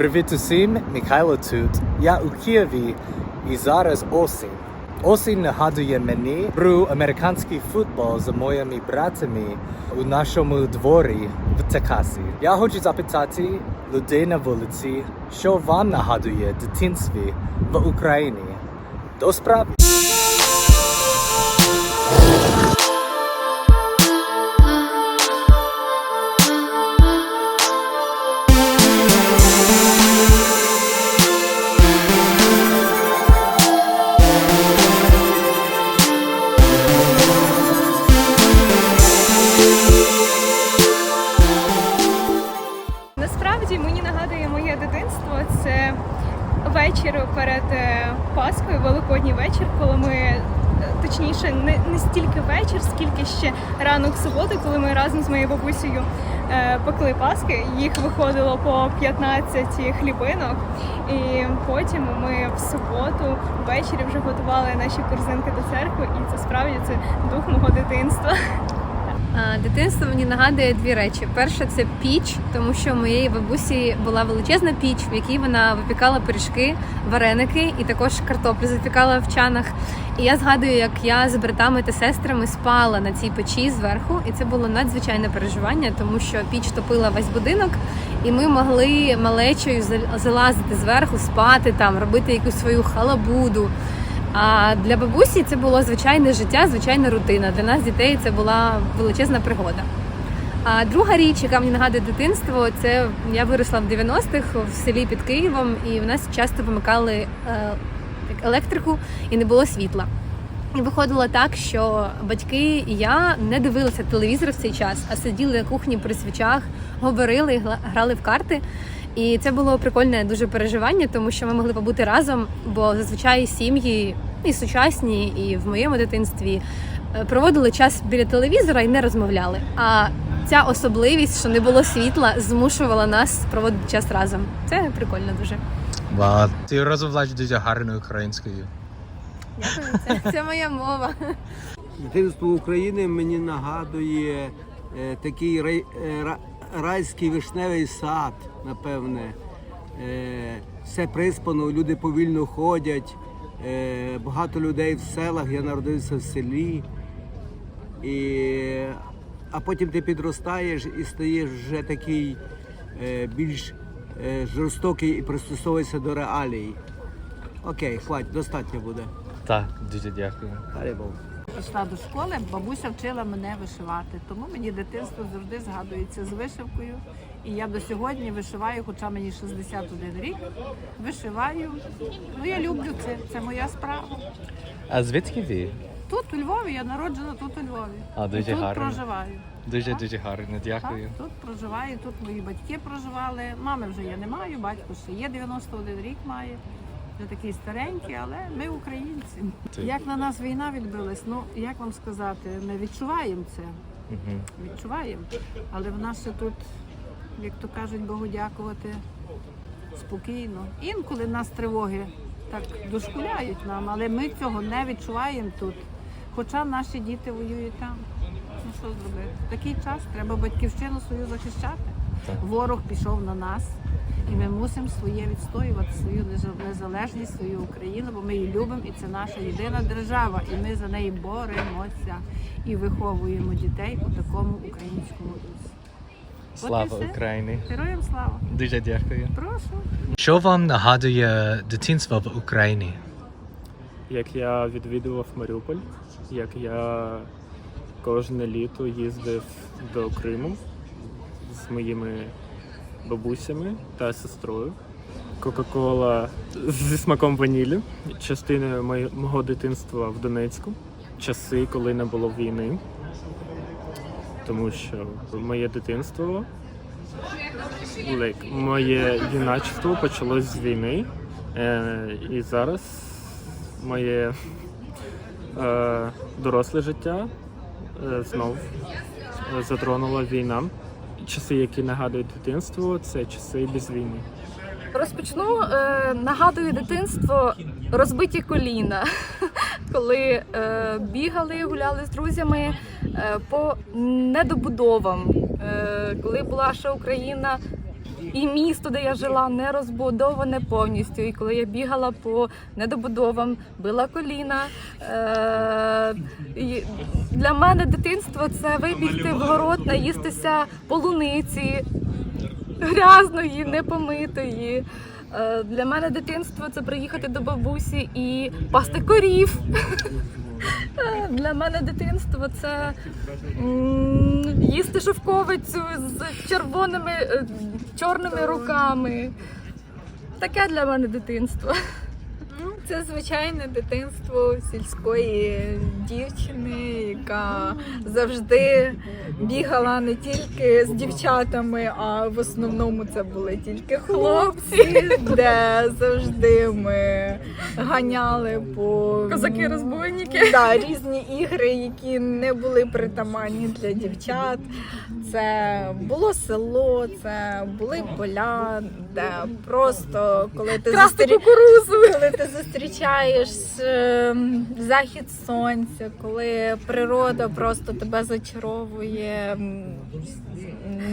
Привіт усім, Михайло тут. Я у Києві і зараз осінь. Осінь нагадує мені про американський футбол з моїми братами у нашому дворі в Техасі. Я хочу запитати людей на вулиці, що вам нагадує дитинстві в Україні. До справи. Е, Пасхою, Великодній вечір, коли ми е, точніше не, не стільки вечір, скільки ще ранок суботи, коли ми разом з моєю бабусею е, пекли Паски. Їх виходило по 15 хлібинок. І потім ми в суботу ввечері вже готували наші корзинки до церкви, і це справді це дух мого дитинства. Дитинство мені нагадує дві речі. Перше це піч, тому що у моєї бабусі була величезна піч, в якій вона випікала пиріжки, вареники і також картоплю запікала в чанах. І я згадую, як я з братами та сестрами спала на цій печі зверху, і це було надзвичайне переживання, тому що піч топила весь будинок, і ми могли малечою зал- залазити зверху, спати там, робити якусь свою халабуду. А для бабусі це було звичайне життя, звичайна рутина. Для нас, дітей, це була величезна пригода. А друга річ, яка мені нагадує дитинство, це я виросла в 90-х в селі під Києвом, і в нас часто вимикали е, електрику і не було світла. І виходило так, що батьки і я не дивилися телевізор в цей час, а сиділи на кухні при свічах, говорили, грали в карти. І це було прикольне дуже переживання, тому що ми могли побути разом, бо зазвичай сім'ї і сучасні, і в моєму дитинстві е, проводили час біля телевізора і не розмовляли. А ця особливість, що не було світла, змушувала нас проводити час разом. Це прикольно дуже. Вау, ти розмовляєш дуже гарною українською. Дякую, це, це моя мова. Дитинство України мені нагадує е, такий рай, е, райський вишневий сад, напевне. Е, все приспано, люди повільно ходять, е, багато людей в селах, я народився в селі. І, а потім ти підростаєш і стаєш вже такий е, більш жорстокий і пристосовуєшся до реалій. Окей, хватить, достатньо буде. Так, дуже дякую. Далі Бог. Пішла до школи, бабуся вчила мене вишивати. Тому мені дитинство завжди згадується з вишивкою. І я до сьогодні вишиваю, хоча мені 61 рік. Вишиваю. Ну я люблю це. Це моя справа. А звідки ви? Тут у Львові, я народжена тут у Львові. А, дуже тут гарно. проживаю. Дуже дуже гарно, дякую. Так, тут проживаю, тут мої батьки проживали. Мами вже я не маю, батько ще є 91 рік має. Вже такий старенький, але ми українці. Як на нас війна відбилась, ну як вам сказати, ми відчуваємо це. Мгм. відчуваємо. Але в нас ще тут, як то кажуть, Богу дякувати спокійно. Інколи нас тривоги так дошкуляють нам, але ми цього не відчуваємо тут. Хоча наші діти воюють там. Ну що зробити? В такий час треба батьківщину свою захищати. Так. Ворог пішов на нас. І ми мусимо своє відстоювати свою незалежність, свою Україну, бо ми її любимо, і це наша єдина держава, і ми за неї боремося і виховуємо дітей у такому українському дусі. Слава. Україні. Героям слава! Дуже дякую. Прошу. Що вам нагадує дитинство в Україні? як я відвідував Маріуполь, як я кожне літо їздив до Криму з моїми бабусями та сестрою. Кока-кола зі смаком ванілі, частиною мого дитинства в Донецьку, часи, коли не було війни. Тому що моє дитинство, like, моє юначество почалось з війни. Е, і зараз моє е, доросле життя е, знов затронула війна. Часи, які нагадують дитинство, це часи без війни. Розпочну е, нагадую дитинство розбиті коліна, коли е, бігали, гуляли з друзями е, по недобудовам, е, коли була ще Україна і місто, де я жила, не розбудоване повністю. І коли я бігала по недобудовам, била коліна. Е- для мене дитинство це вибігти в город, наїстися полуниці грязної, непомитої. Е, Для мене дитинство це приїхати до бабусі і пасти корів. Для мене дитинство це їсти шовковицю з червоними е, чорними руками. Таке для мене дитинство. Ну, Це звичайне дитинство сільської дівчини, яка завжди бігала не тільки з дівчатами, а в основному це були тільки хлопці, де завжди ми ганяли по Козаки-розбойники. Да, різні ігри, які не були притаманні для дівчат. Це було село, це були поля, де просто коли ти Красти зустрі- кукурузу. коли ти зустрічаєш ем, захід сонця, коли природа просто тебе зачаровує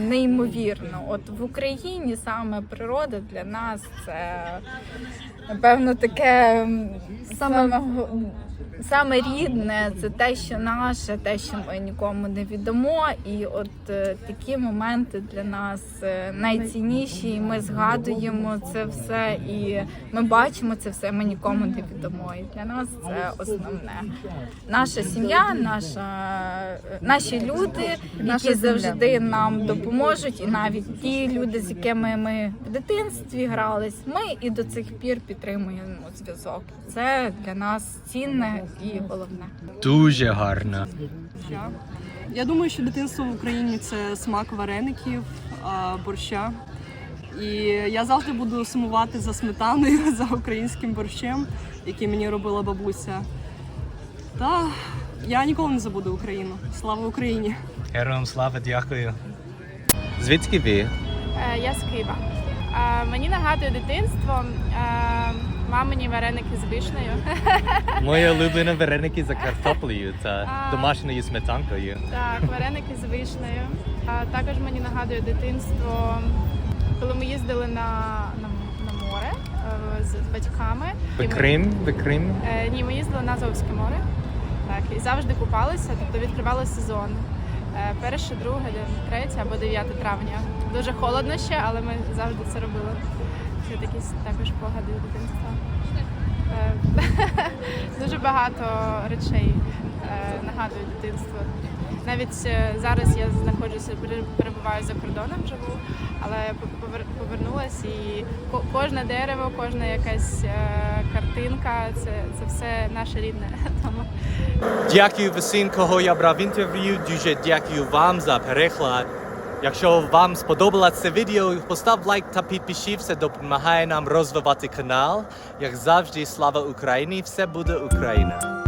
неймовірно. От в Україні саме природа для нас це напевно таке саме, саме рідне, це те, що наше, те, що ми нікому не віддамо. І от е, такі моменти для нас е, найцінніші. І ми згадуємо це все, і ми бачимо це все. Ми нікому не віддамо. І для нас це основне. Наша сім'я, наша наші люди, які завжди нам допоможуть, і навіть ті люди, з якими ми в дитинстві грались, ми і до цих пір підтримуємо зв'язок. Це для нас цінне і головне. Дуже гарно. Я думаю, що дитинство в Україні це смак вареників, борща. І я завжди буду сумувати за сметаною, за українським борщем, який мені робила бабуся. Та я ніколи не забуду Україну. Слава Україні! Героям слава, дякую. Звідки ви? Е, Я з Києва. Е, Мені нагадує дитинство. Мамині вареники з вишнею. Моя улюблена вареники за картоплею та домашньою сметанкою. Так, вареники з вишнею. А також мені нагадує дитинство, коли ми їздили на, на, на море е, з, з батьками. В Крим? В Крим? Е, ні, ми їздили на Азовське море. Так, і завжди купалися, тобто відкривали сезон. Е, перше, друге, третє або 9 травня. Дуже холодно ще, але ми завжди це робили. Це такі також погади дитинства. Е, Дуже багато речей е, нагадують дитинство. Навіть е, зараз я знаходжуся, перебуваю за кордоном, живу, але пов- повер- і кожне дерево, кожна якась картинка, це, це все наше рідне. Тому Дякую всім, кого я брав інтерв'ю. Дуже дякую вам за переклад. Якщо вам сподобалося це відео, постав лайк та підпишіться, допомагає нам розвивати канал. Як завжди, слава Україні! Все буде Україна!